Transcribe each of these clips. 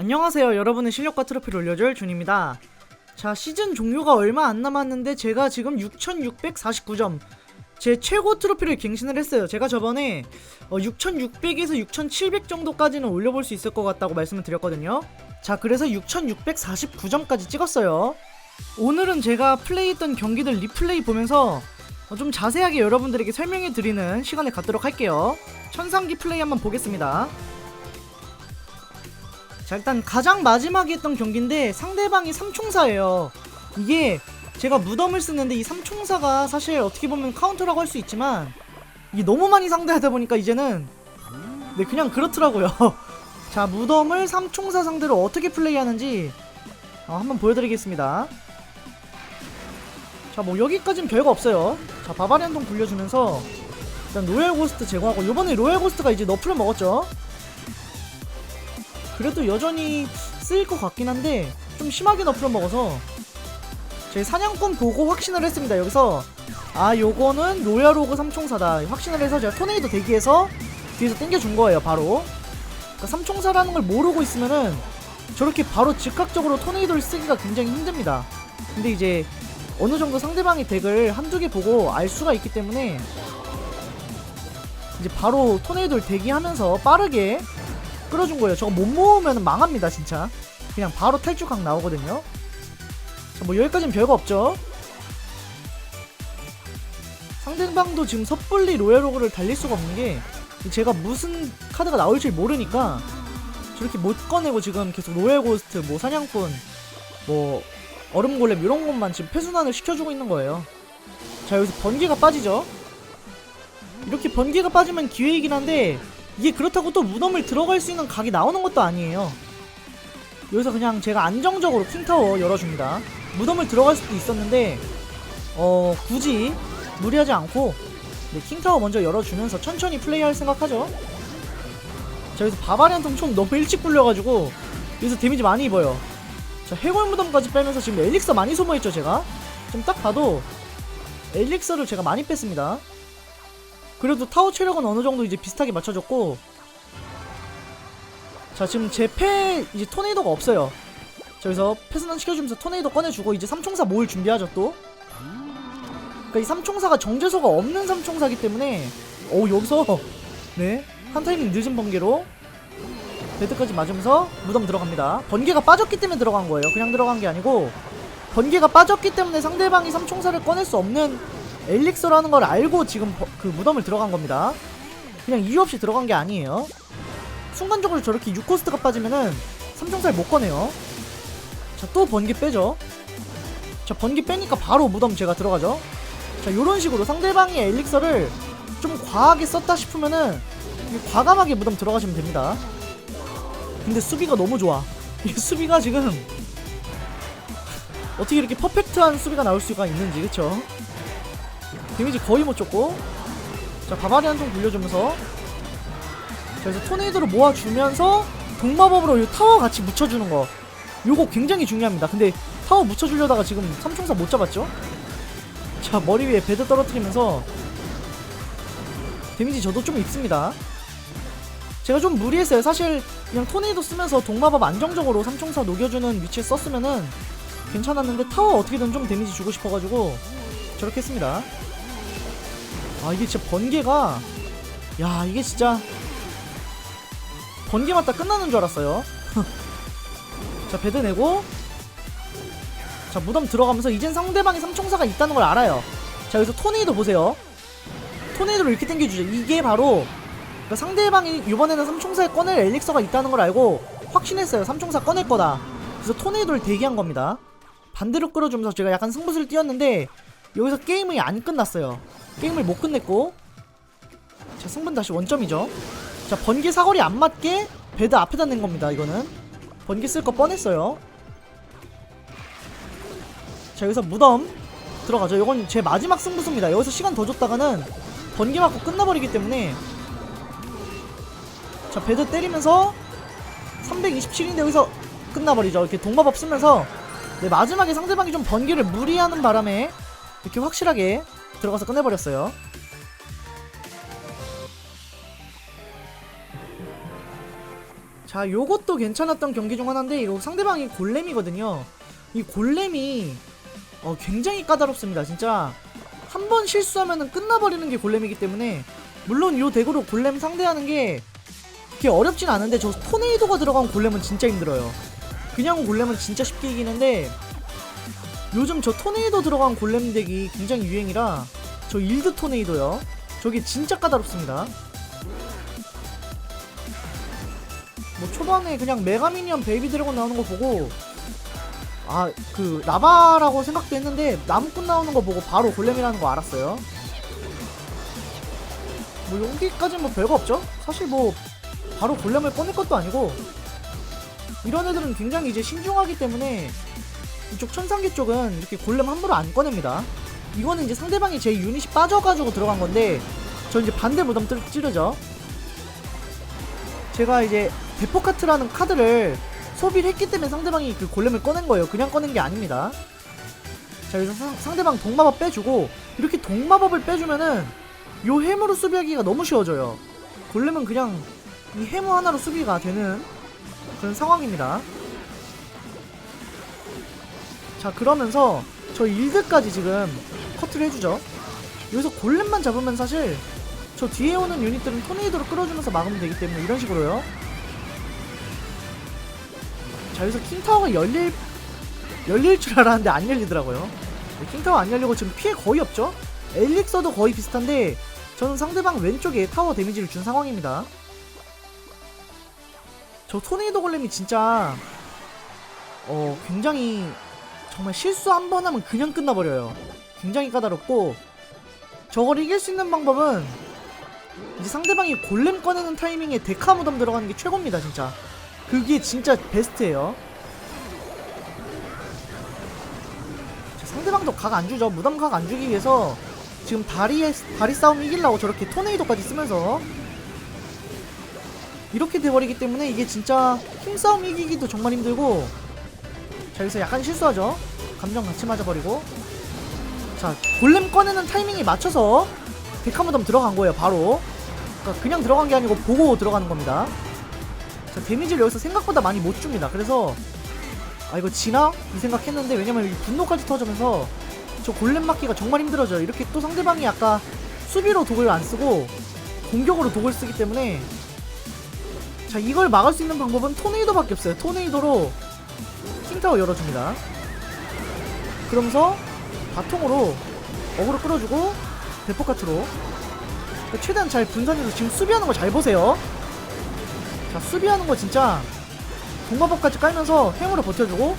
안녕하세요. 여러분의 실력과 트로피를 올려줄 준입니다. 자, 시즌 종료가 얼마 안 남았는데 제가 지금 6649점 제 최고 트로피를 갱신을 했어요. 제가 저번에 어, 6600에서 6700 정도까지는 올려볼 수 있을 것 같다고 말씀을 드렸거든요. 자, 그래서 6649점까지 찍었어요. 오늘은 제가 플레이했던 경기들 리플레이 보면서 어, 좀 자세하게 여러분들에게 설명해 드리는 시간을 갖도록 할게요. 천상기 플레이 한번 보겠습니다. 자 일단 가장 마지막에 했던 경기인데 상대방이 삼총사예요. 이게 제가 무덤을 쓰는데 이 삼총사가 사실 어떻게 보면 카운터라고 할 수 있지만 이게 너무 많이 상대하다 보니까 이제는 네 그냥 그렇더라고요. 자 무덤을 삼총사 상대로 어떻게 플레이하는지 어, 한번 보여드리겠습니다. 자 뭐 여기까진 별거 없어요. 자 바바리안동 굴려주면서 일단 로얄 고스트 제거하고 요번에 로얄 고스트가 이제 너프를 먹었죠 그래도 여전히 쓰일 것 같긴 한데 좀 심하게 너프를 먹어서 제 사냥꾼 보고 확신을 했습니다 여기서. 아 요거는 로얄로그 삼총사다. 확신을 해서 제가 토네이도 대기해서 뒤에서 땡겨준 거예요 바로. 그러니까 삼총사라는 걸 모르고 있으면은 저렇게 바로 즉각적으로 토네이도를 쓰기가 굉장히 힘듭니다. 근데 이제 어느 정도 상대방의 덱을 한두 개 보고 알 수가 있기 때문에 이제 바로 토네이도를 대기하면서 빠르게 끌어준 거예요. 저거 못 모으면 망합니다, 진짜. 그냥 바로 탈주각 나오거든요. 자, 뭐 여기까지는 별거 없죠. 상대방도 지금 섣불리 로얄로그를 달릴 수가 없는 게 제가 무슨 카드가 나올지 모르니까 저렇게 못 꺼내고 지금 계속 로얄 고스트, 뭐 사냥꾼, 뭐 얼음 골렘 이런 것만 지금 패순환을 시켜주고 있는 거예요. 자 여기서 번개가 빠지죠. 이렇게 번개가 빠지면 기회이긴 한데 이게 그렇다고 또 무덤을 들어갈 수 있는 각이 나오는 것도 아니에요. 여기서 그냥 제가 안정적으로 킹타워 열어줍니다. 무덤을 들어갈 수도 있었는데 어 굳이 무리하지 않고 네, 킹타워 먼저 열어주면서 천천히 플레이할 생각하죠. 자 여기서 바바리안 통총 너무 일찍 굴려가지고 여기서 데미지 많이 입어요. 자 해골 무덤까지 빼면서 지금 엘릭서 많이 소모했죠 제가. 지금 딱 봐도 엘릭서를 제가 많이 뺐습니다. 그래도 타워 체력은 어느 정도 이제 비슷하게 맞춰줬고 자 지금 제패 이제 토네이도가 없어요. 자 여기서 패스난 시켜주면서 토네이도 꺼내주고 이제 삼총사 모을 준비하죠 또. 그니까 이 삼총사가 정제소가 없는 삼총사기 때문에 오 여기서 네 한 타이밍 늦은 번개로 베드까지 맞으면서 무덤 들어갑니다. 번개가 빠졌기 때문에 들어간 거예요. 그냥 들어간 게 아니고 번개가 빠졌기 때문에 상대방이 삼총사를 꺼낼 수 없는 엘릭서라는 걸 알고 지금 버- 그 무덤을 들어간 겁니다. 그냥 이유 없이 들어간 게 아니에요. 순간적으로 저렇게 6코스트가 빠지면은 삼총사를 못 꺼내요. 자, 또 번개 빼죠. 자, 번개 빼니까 바로 무덤 제가 들어가죠. 자, 요런 식으로 상대방의 엘릭서를 좀 과하게 썼다 싶으면은 과감하게 무덤 들어가시면 됩니다. 근데 수비가 너무 좋아. 이 수비가 지금 어떻게 이렇게 퍼펙트한 수비가 나올 수가 있는지, 그쵸? 데미지 거의 못 줬고. 자 바바리안 좀 굴려주면서. 자 그래서 토네이도를 모아주면서 동마법으로 이 타워 같이 묻혀주는 거. 요거 굉장히 중요합니다. 근데 타워 묻혀주려다가 지금 삼총사 못 잡았죠? 자 머리 위에 베드 떨어뜨리면서 데미지 저도 좀 입습니다. 제가 좀 무리했어요. 사실 그냥 토네이도 쓰면서 동마법 안정적으로 삼총사 녹여주는 위치에 썼으면은 괜찮았는데 타워 어떻게든 좀 데미지 주고 싶어가지고 저렇게 했습니다 아 이게 진짜 번개가 야 이게 진짜 번개 맞다 끝나는 줄 알았어요. 자 배드 내고. 자 무덤 들어가면서 이젠 상대방이 삼총사가 있다는 걸 알아요. 자 여기서 토네이도 보세요. 토네이도를 이렇게 당겨주죠. 이게 바로 그러니까 상대방이 이번에는 삼총사에 꺼낼 엘릭서가 있다는 걸 알고 확신했어요. 삼총사 꺼낼 거다. 그래서 토네이도를 대기한 겁니다. 반대로 끌어주면서 제가 약간 승부수를 띄웠는데 여기서 게임이 안 끝났어요 게임을 못 끝냈고. 자 승분 다시 원점이죠. 자 번개 사거리 안 맞게 배드 앞에다 낸 겁니다 이거는. 번개 쓸 거 뻔했어요. 자 여기서 무덤 들어가죠. 이건 제 마지막 승부수입니다. 여기서 시간 더 줬다가는 번개 맞고 끝나버리기 때문에. 자 배드 때리면서 327인데 여기서 끝나버리죠. 이렇게 동마법 쓰면서. 네, 마지막에 상대방이 좀 번개를 무리하는 바람에 이렇게 확실하게 들어가서 끝내버렸어요. 자, 요것도 괜찮았던 경기 중 하나인데 이거 상대방이 골렘이거든요. 이 골렘이 어, 굉장히 까다롭습니다. 진짜 한 번 실수하면은 끝나버리는 게 골렘이기 때문에 물론 요 덱으로 골렘 상대하는 게 그렇게 어렵진 않은데 저 토네이도가 들어간 골렘은 진짜 힘들어요. 그냥 골렘은 진짜 쉽게 이기는데 요즘 저 토네이도 들어간 골렘 덱이 굉장히 유행이라 저 일드 토네이도요. 저게 진짜 까다롭습니다. 뭐 초반에 그냥 메가미니언 베이비 드래곤 나오는 거 보고 아 그 라바라고 생각도 했는데 나무꾼 나오는 거 보고 바로 골렘이라는 거 알았어요. 뭐 여기까지는 뭐 별거 없죠? 사실 뭐 바로 골렘을 꺼낼 것도 아니고 이런 애들은 굉장히 이제 신중하기 때문에 이쪽 천상계 쪽은 이렇게 골렘 함부로 안 꺼냅니다. 이거는 이제 상대방이 제 유닛이 빠져가지고 들어간 건데 저 이제 반대 무덤 뜰- 찌르죠. 제가 이제 데포카트라는 카드를 소비를 했기 때문에 상대방이 그 골렘을 꺼낸 거예요. 그냥 꺼낸 게 아닙니다. 자, 여기서 상, 상대방 동마법 빼주고 이렇게 동마법을 빼주면은 요 해무로 수비하기가 너무 쉬워져요. 골렘은 그냥 이 해무 하나로 수비가 되는 그런 상황입니다. 자, 그러면서 저 일드까지 지금 커트를 해주죠. 여기서 골렘만 잡으면 사실 저 뒤에 오는 유닛들은 토네이도로 끌어주면서 막으면 되기 때문에 이런 식으로요. 자 여기서 킹타워가 열릴 열릴 줄 알았는데 안 열리더라고요. 네, 킹타워 안 열리고 지금 피해 거의 없죠? 엘릭서도 거의 비슷한데 저는 상대방 왼쪽에 타워 데미지를 준 상황입니다. 저 토네이도 골렘이 진짜 어 굉장히 정말 실수 한 번 하면 그냥 끝나버려요. 굉장히 까다롭고 저걸 이길 수 있는 방법은 이제 상대방이 골렘 꺼내는 타이밍에 데카 무덤 들어가는 게 최고입니다 진짜. 그게 진짜 베스트예요. 자, 상대방도 각 안 주죠. 무덤 각 안 주기 위해서 지금 다리에 다리 싸움 이기려고 저렇게 토네이도까지 쓰면서 이렇게 돼버리기 때문에 이게 진짜 힘싸움 이기기도 정말 힘들고 자 여기서 약간 실수하죠. 감정 같이 맞아버리고. 자 골렘 꺼내는 타이밍에 맞춰서 데카무덤 들어간 거예요 바로. 그러니까 그냥 들어간 게 아니고 보고 들어가는 겁니다. 자 데미지를 여기서 생각보다 많이 못 줍니다. 그래서 아 이거 지나? 이 생각했는데 왜냐면 이 분노까지 터지면서 저 골렘 맞기가 정말 힘들어져요. 이렇게 또 상대방이 아까 수비로 독을 안 쓰고 공격으로 독을 쓰기 때문에 자 이걸 막을 수 있는 방법은 토네이도밖에 없어요. 토네이도로 킹타워 열어줍니다. 그러면서 바통으로 어그로 끌어주고 대포카트로. 그러니까 최대한 잘 분산해서 지금 수비하는 거 잘 보세요. 자 수비하는 거 진짜 동마법까지 깔면서 행으로 버텨주고.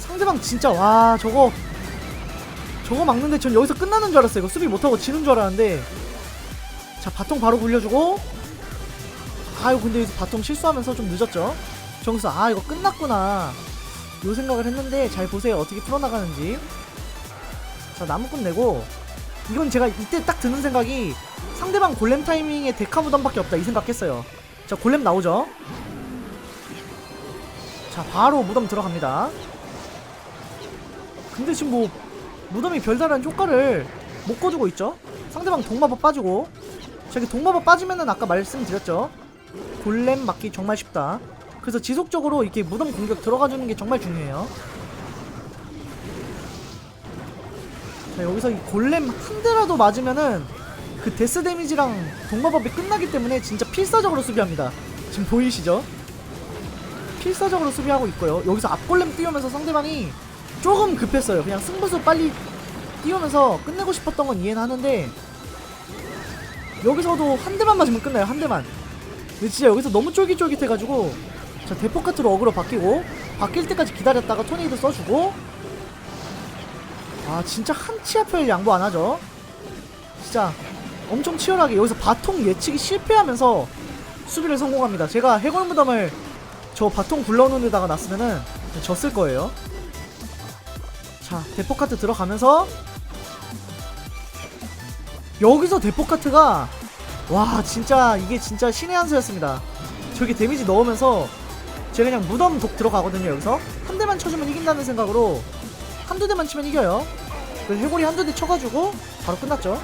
상대방 진짜 와 저거. 저거 막는데 전 여기서 끝나는 줄 알았어요. 이거 수비 못하고 지는 줄 알았는데. 자 바통 바로 굴려주고. 아유 근데 여기서 바통 실수하면서 좀 늦었죠 저기서 아 이거 끝났구나. 요 생각을 했는데 잘 보세요. 어떻게 풀어나가는지. 자 나무꾼 내고. 이건 제가 이때 딱 드는 생각이 상대방 골렘 타이밍에 데카 무덤밖에 없다 이 생각했어요. 자 골렘 나오죠? 자 바로 무덤 들어갑니다. 근데 지금 뭐 무덤이 별다른 효과를 못 거두고 있죠? 상대방 동마법 빠지고. 저기 동마법 빠지면은 아까 말씀드렸죠? 골렘 맞기 정말 쉽다 그래서 지속적으로 이렇게 무덤 공격 들어가주는 게 정말 중요해요. 자 여기서 이 골렘 한 대라도 맞으면은 그 데스 데미지랑 동마법이 끝나기 때문에 진짜 필사적으로 수비합니다. 지금 보이시죠? 필사적으로 수비하고 있고요. 여기서 앞골렘 띄우면서 상대방이 조금 급했어요. 그냥 승부수 빨리 띄우면서 끝내고 싶었던 건 이해는 하는데 여기서도 한 대만 맞으면 끝나요 한 대만. 근데 진짜 여기서 너무 쫄깃쫄깃해가지고 자 대포카트로 어그로 바뀌고 바뀔 때까지 기다렸다가 토네이도 써주고. 아 진짜 한 치 앞을 양보 안 하죠? 진짜 엄청 치열하게 여기서 바통 예측이 실패하면서 수비를 성공합니다. 제가 해골 무덤을 저 바통 굴러오는 데다가 놨으면은 졌을 거예요. 자 대포카트 들어가면서 여기서 대포카트가 와 진짜 이게 진짜 신의 한 수였습니다. 저기 데미지 넣으면서 제가 그냥 무덤 독 들어가거든요 여기서. 한 대만 쳐주면 이긴다는 생각으로 한두 대만 치면 이겨요. 그래서 해골이 한두 대 쳐가지고 바로 끝났죠.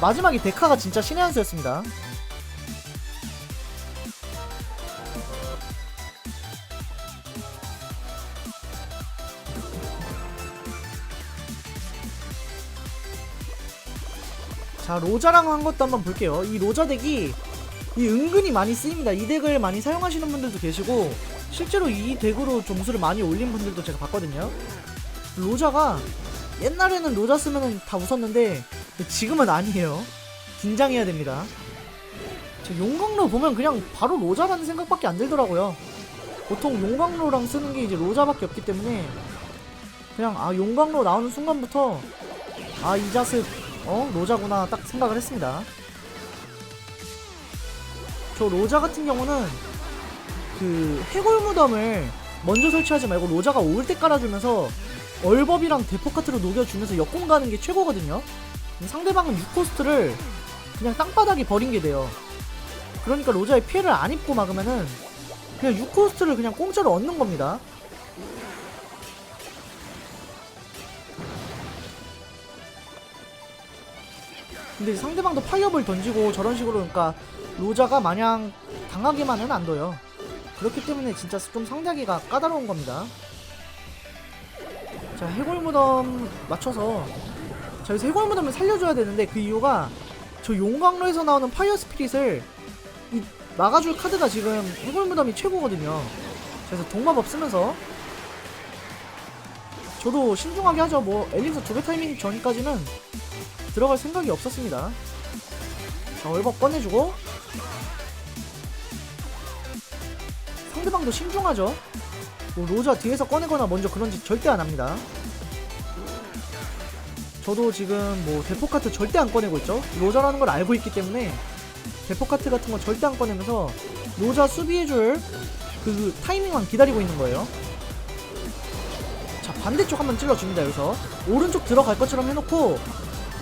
마지막이 데카가 진짜 신의 한 수였습니다. 자 로자랑 한 것도 한번 볼게요. 이 로자 덱이 이 은근히 많이 쓰입니다. 이 덱을 많이 사용하시는 분들도 계시고 실제로 이 덱으로 점수를 많이 올린 분들도 제가 봤거든요. 로자가 옛날에는 로자 쓰면은 다 웃었는데 지금은 아니에요. 긴장해야 됩니다. 저 용광로 보면 그냥 바로 로자라는 생각밖에 안 들더라고요. 보통 용광로랑 쓰는 게 이제 로자밖에 없기 때문에 그냥 아 용광로 나오는 순간부터 아 이 자식 어 로자구나 딱 생각을 했습니다. 저 로자 같은 경우는 그 해골 무덤을 먼저 설치하지 말고 로자가 올 때 깔아주면서 얼법이랑 대포카트로 녹여주면서 역공 가는 게 최고거든요. 상대방은 6코스트를 그냥 땅바닥에 버린 게 돼요. 그러니까 로자의 피해를 안 입고 막으면은 그냥 6코스트를 그냥 공짜로 얻는 겁니다. 근데 상대방도 파이어볼 던지고 저런 식으로 그러니까 로자가 마냥 당하게만은 안 둬요. 그렇기 때문에 진짜 좀 상대하기가 까다로운 겁니다. 자 해골 무덤 맞춰서 자 여기서 해골 무덤을 살려줘야 되는데 그 이유가 저 용광로에서 나오는 파이어 스피릿을 이 막아줄 카드가 지금 해골 무덤이 최고거든요. 그래서 동마법 쓰면서 저도 신중하게 하죠. 뭐 엘릭서 두 배 타이밍 전까지는 들어갈 생각이 없었습니다. 자, 얼법 꺼내주고 상대방도 신중하죠. 뭐 로자 뒤에서 꺼내거나 먼저 그런 짓 절대 안 합니다. 저도 지금 뭐 대포 카트 절대 안 꺼내고 있죠. 로자라는 걸 알고 있기 때문에 대포 카트 같은 거 절대 안 꺼내면서 로자 수비해줄 그 타이밍만 기다리고 있는 거예요. 자 반대쪽 한번 찔러줍니다 여기서 오른쪽 들어갈 것처럼 해놓고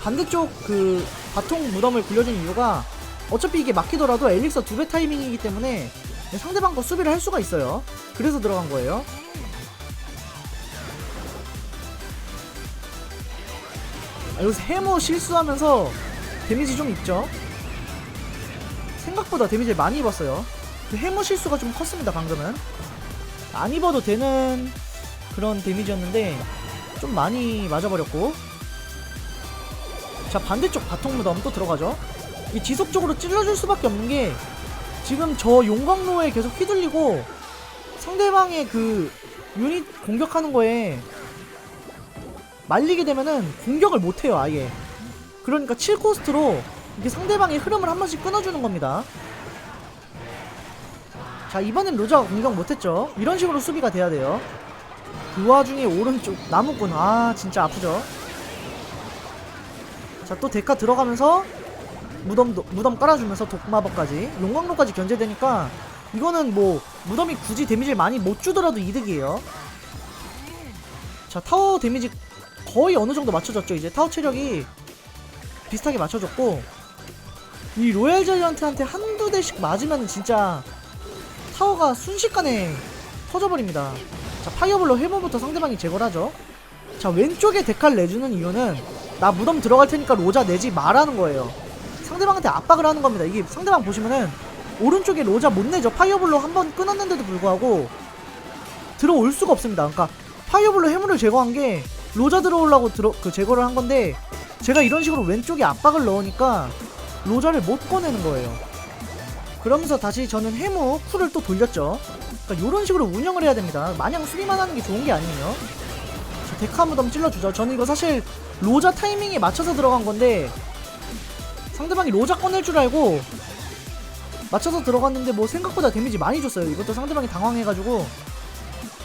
반대쪽 그 바통 무덤을 굴려준 이유가 어차피 이게 막히더라도 엘릭서 두 배 타이밍이기 때문에 상대방과 수비를 할 수가 있어요. 그래서 들어간 거예요. 아, 여기서 해머 실수하면서 데미지 좀 있죠? 생각보다 데미지를 많이 입었어요. 그 해머 실수가 좀 컸습니다, 방금은. 안 입어도 되는 그런 데미지였는데 좀 많이 맞아버렸고 자 반대쪽 바통 무덤 또 들어가죠 이 지속적으로 찔러줄 수밖에 없는 게 지금 저 용광로에 계속 휘둘리고 상대방의 그 유닛 공격하는 거에 말리게 되면은 공격을 못해요 아예. 그러니까 7코스트로 이게 상대방의 흐름을 한 번씩 끊어주는 겁니다. 자 이번엔 로자가 공격 못했죠. 이런 식으로 수비가 돼야 돼요. 그 와중에 오른쪽 나무꾼. 아 진짜 아프죠. 자 또 데카 들어가면서 무덤도 무덤 깔아주면서 독마법까지. 용광로까지 견제되니까 이거는 뭐 무덤이 굳이 데미지를 많이 못 주더라도 이득이에요. 자 타워 데미지 거의 어느 정도 맞춰졌죠. 이제 타워 체력이 비슷하게 맞춰졌고 이 로얄 자이언트한테 한두 대씩 맞으면 진짜 타워가 순식간에 터져버립니다. 자 파이어볼로 해머부터 상대방이 제거를 하죠. 자 왼쪽에 데칼 내주는 이유는 나 무덤 들어갈 테니까 로자 내지 말라는 거예요 상대방한테 압박을 하는 겁니다. 이게 상대방 보시면은 오른쪽에 로자 못 내죠. 파이어볼로 한 번 끊었는데도 불구하고 들어올 수가 없습니다. 그러니까 파이어볼로 해물을 제거한 게 로자 들어오려고 들어 그 제거를 한 건데 제가 이런 식으로 왼쪽에 압박을 넣으니까 로자를 못 꺼내는 거예요. 그러면서 다시 저는 해무 쿨을 또 돌렸죠. 그러니까 이런 식으로 운영을 해야 됩니다. 마냥 수비만 하는 게 좋은 게 아니에요. 자, 데카 무덤 찔러주죠. 저는 이거 사실 로자 타이밍에 맞춰서 들어간 건데 상대방이 로자 꺼낼 줄 알고 맞춰서 들어갔는데 뭐 생각보다 데미지 많이 줬어요. 이것도 상대방이 당황해가지고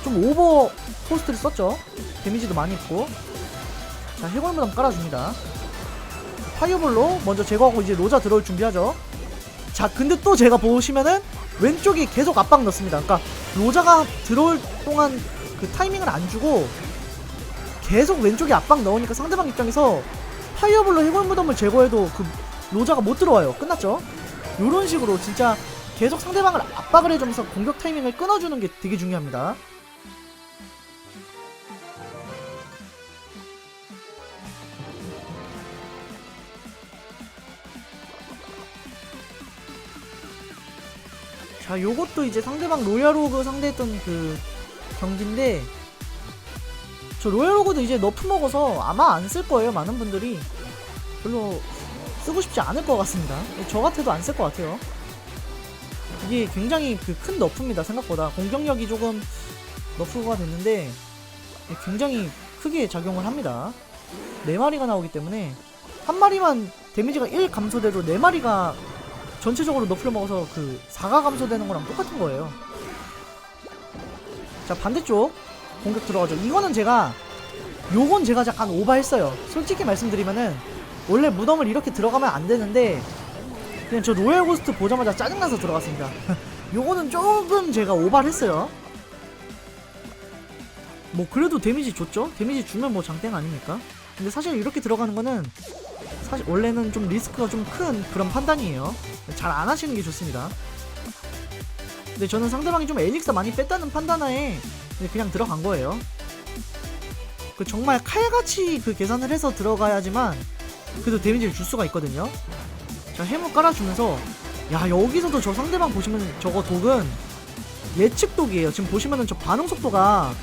좀 오버 포스트를 썼죠. 데미지도 많이 있고. 자 해골 무덤 깔아줍니다. 파이어볼로 먼저 제거하고 이제 로자 들어올 준비하죠. 자 근데 또 제가 보시면은 왼쪽이 계속 압박 넣습니다. 그러니까 로자가 들어올 동안 그 타이밍을 안 주고 계속 왼쪽에 압박 넣으니까 상대방 입장에서 파이어볼로 해골 무덤을 제거해도 그 로자가 못 들어와요. 끝났죠? 요런 식으로 진짜 계속 상대방을 압박을 해주면서 공격 타이밍을 끊어주는 게 되게 중요합니다. 자 요것도 이제 상대방 로얄로그 상대했던 그 경기인데 저 로얄로그도 이제 너프 먹어서 아마 안 쓸 거예요 많은 분들이. 별로 쓰고 싶지 않을 것 같습니다. 저 같아도 안 쓸 것 같아요. 이게 굉장히 그 큰 너프입니다. 생각보다 공격력이 조금 너프가 됐는데 굉장히 크게 작용을 합니다. 네 마리가 나오기 때문에 한 마리만 데미지가 1 감소돼도 네 마리가 전체적으로 너프를 먹어서 그 4가 감소되는 거랑 똑같은 거예요. 자 반대쪽 공격 들어가죠. 이거는 제가 요건 제가 약간 오버했어요. 솔직히 말씀드리면은 원래 무덤을 이렇게 들어가면 안 되는데 그냥 저 로얄 고스트 보자마자 짜증나서 들어갔습니다. 요거는 조금 제가 오버를 했어요. 뭐 그래도 데미지 줬죠? 데미지 주면 뭐 장땡 아닙니까? 근데 사실 이렇게 들어가는 거는 사실 원래는 좀 리스크가 좀 큰 그런 판단이에요. 잘 안 하시는 게 좋습니다. 근데 저는 상대방이 좀 엘릭스 많이 뺐다는 판단하에 그냥 들어간 거예요. 그 정말 칼같이 그 계산을 해서 들어가야지만 그래도 데미지를 줄 수가 있거든요. 자 해무 깔아주면서 야 여기서도 저 상대방 보시면 저거 독은 예측 독이에요. 지금 보시면은 저 반응 속도가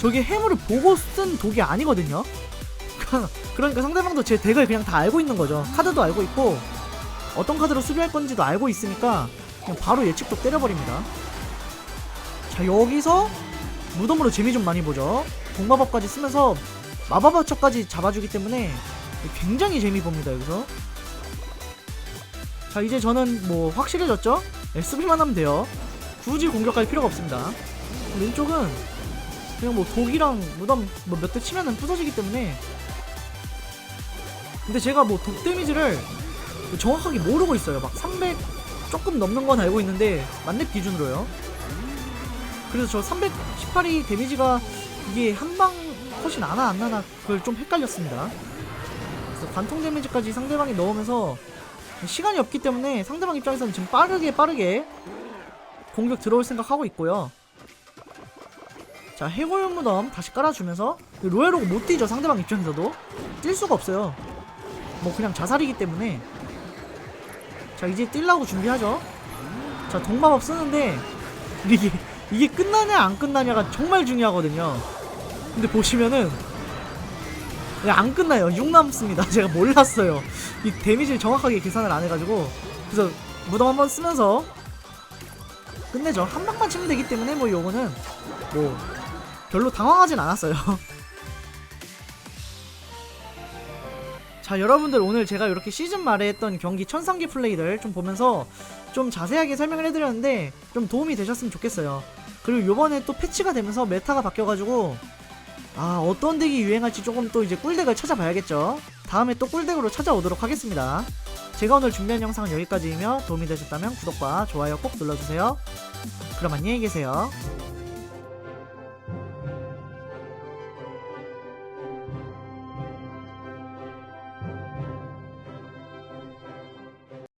저게 해무를 보고 쓴 독이 아니거든요. 그러니까 상대방도 제 덱을 그냥 다 알고 있는 거죠. 카드도 알고 있고 어떤 카드로 수비할 건지도 알고 있으니까 그냥 바로 예측독 때려버립니다. 자 여기서 무덤으로 재미 좀 많이 보죠. 동마법까지 쓰면서 마법화처까지 잡아주기 때문에 굉장히 재미 봅니다 여기서. 자 이제 저는 뭐 확실해졌죠? 네, 수비만 하면 돼요. 굳이 공격할 필요가 없습니다. 왼쪽은 그냥 뭐 독이랑 무덤 뭐 몇 대 치면은 부서지기 때문에 근데 제가 뭐 독 데미지를 정확하게 모르고 있어요. 막 300 조금 넘는 건 알고 있는데 만렙 기준으로요. 그래서 저 318이 데미지가 이게 한 방 컷이 나나 안 나나 그걸 좀 헷갈렸습니다. 그래서 관통 데미지까지 상대방이 넣으면서 시간이 없기 때문에 상대방 입장에서는 지금 빠르게 빠르게 공격 들어올 생각하고 있고요. 자 해골 무덤 다시 깔아주면서 로얄로고 못 뛰죠 상대방 입장에서도 뛸 수가 없어요. 뭐 그냥 자살이기 때문에 자 이제 뛸라고 준비하죠. 자 동마법 쓰는데 이게 이게 끝나냐 안 끝나냐가 정말 중요하거든요. 근데 보시면은 야, 안 끝나요. 6 남습니다. 제가 몰랐어요. 이 데미지를 정확하게 계산을 안 해가지고 그래서 무덤 한번 쓰면서 끝내죠. 한 방만 치면 되기 때문에 뭐 요거는 뭐 별로 당황하진 않았어요. 자 여러분들 오늘 제가 이렇게 시즌 말에 했던 경기 천상기 플레이를 좀 보면서 좀 자세하게 설명을 해드렸는데 좀 도움이 되셨으면 좋겠어요. 그리고 요번에 또 패치가 되면서 메타가 바뀌어가지고 아 어떤 덱이 유행할지 조금 또 이제 꿀덱을 찾아봐야겠죠. 다음에 또 꿀덱으로 찾아오도록 하겠습니다. 제가 오늘 준비한 영상은 여기까지이며 도움이 되셨다면 구독과 좋아요 꼭 눌러주세요. 그럼 안녕히 계세요.